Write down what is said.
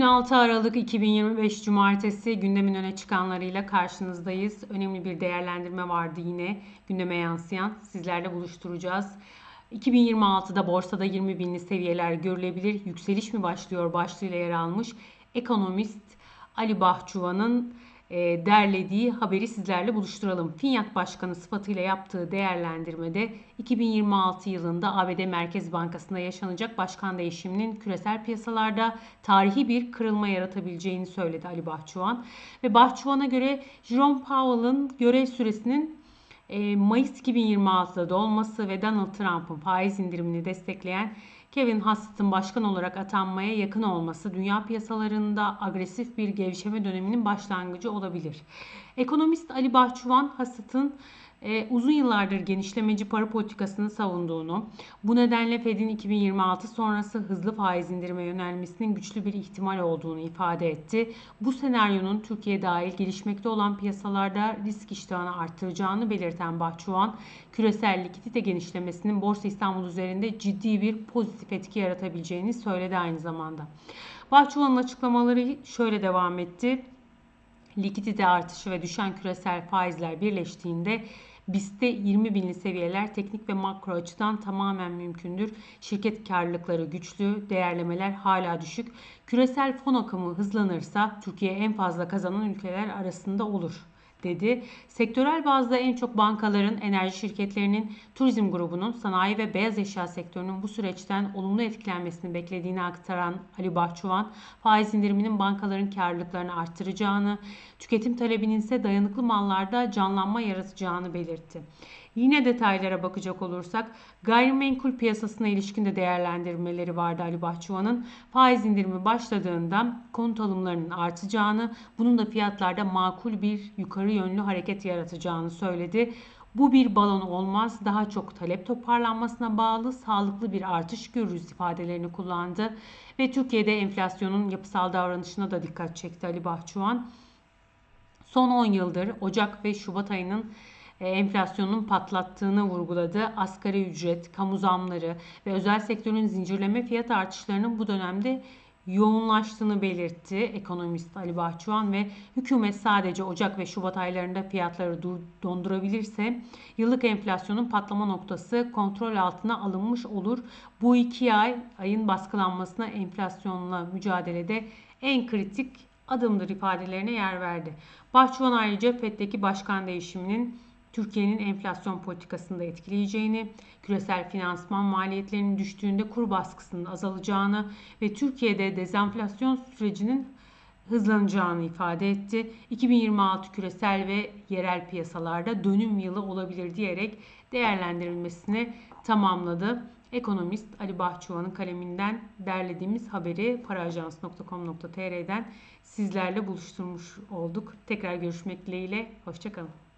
6 Aralık 2025 Cumartesi gündemin öne çıkanlarıyla karşınızdayız. Önemli bir değerlendirme vardı yine gündeme yansıyan. Sizlerle buluşturacağız. 2026'da borsada 20 binli seviyeler görülebilir. Yükseliş mi başlıyor başlığıyla yer almış. Ekonomist Ali Bahçuvan'ın derlediği haberi sizlerle buluşturalım. Finyat Başkanı sıfatıyla yaptığı değerlendirmede 2026 yılında ABD Merkez Bankası'nda yaşanacak başkan değişiminin küresel piyasalarda tarihi bir kırılma yaratabileceğini söyledi Ali Bahçuvan. Ve Bahçuvan'a göre Jerome Powell'ın görev süresinin e, Mayıs 2026'da dolması ve Donald Trump'ın faiz indirimini destekleyen Kevin Hassett başkan olarak atanmaya yakın olması dünya piyasalarında agresif bir gevşeme döneminin başlangıcı olabilir. Ekonomist Ali Bahçıvan Hassett'ın e, uzun yıllardır genişlemeci para politikasını savunduğunu, bu nedenle Fed'in 2026 sonrası hızlı faiz indirime yönelmesinin güçlü bir ihtimal olduğunu ifade etti. Bu senaryonun Türkiye dahil gelişmekte olan piyasalarda risk iştahını arttıracağını belirten Bahçuvan, küresel likidite genişlemesinin Borsa İstanbul üzerinde ciddi bir pozitif etki yaratabileceğini söyledi aynı zamanda. Bahçuvan'ın açıklamaları şöyle devam etti. Likidite artışı ve düşen küresel faizler birleştiğinde BIST'te 20 binli seviyeler teknik ve makro açıdan tamamen mümkündür. Şirket karlılıkları güçlü, değerlemeler hala düşük. Küresel fon akımı hızlanırsa Türkiye en fazla kazanan ülkeler arasında olur dedi. Sektörel bazda en çok bankaların, enerji şirketlerinin, turizm grubunun, sanayi ve beyaz eşya sektörünün bu süreçten olumlu etkilenmesini beklediğini aktaran Ali Bahçuvan, faiz indiriminin bankaların karlılıklarını arttıracağını, tüketim talebinin ise dayanıklı mallarda canlanma yaratacağını belirtti. Yine detaylara bakacak olursak gayrimenkul piyasasına ilişkin de değerlendirmeleri vardı Ali Bahçıvan'ın. Faiz indirimi başladığında konut alımlarının artacağını, bunun da fiyatlarda makul bir yukarı yönlü hareket yaratacağını söyledi. Bu bir balon olmaz, daha çok talep toparlanmasına bağlı sağlıklı bir artış görürüz ifadelerini kullandı. Ve Türkiye'de enflasyonun yapısal davranışına da dikkat çekti Ali Bahçıvan. Son 10 yıldır Ocak ve Şubat ayının e, enflasyonun patlattığını vurguladı. Asgari ücret, kamu zamları ve özel sektörün zincirleme fiyat artışlarının bu dönemde yoğunlaştığını belirtti ekonomist Ali Bahçıvan ve hükümet sadece Ocak ve Şubat aylarında fiyatları dondurabilirse yıllık enflasyonun patlama noktası kontrol altına alınmış olur. Bu iki ay ayın baskılanmasına enflasyonla mücadelede en kritik adımdır ifadelerine yer verdi. Bahçıvan ayrıca FED'deki başkan değişiminin Türkiye'nin enflasyon politikasında etkileyeceğini, küresel finansman maliyetlerinin düştüğünde kur baskısının azalacağını ve Türkiye'de dezenflasyon sürecinin hızlanacağını ifade etti. 2026 küresel ve yerel piyasalarda dönüm yılı olabilir diyerek değerlendirilmesini tamamladı. Ekonomist Ali Bahçıvan'ın kaleminden derlediğimiz haberi paraajans.com.tr'den sizlerle buluşturmuş olduk. Tekrar görüşmek dileğiyle. Hoşçakalın.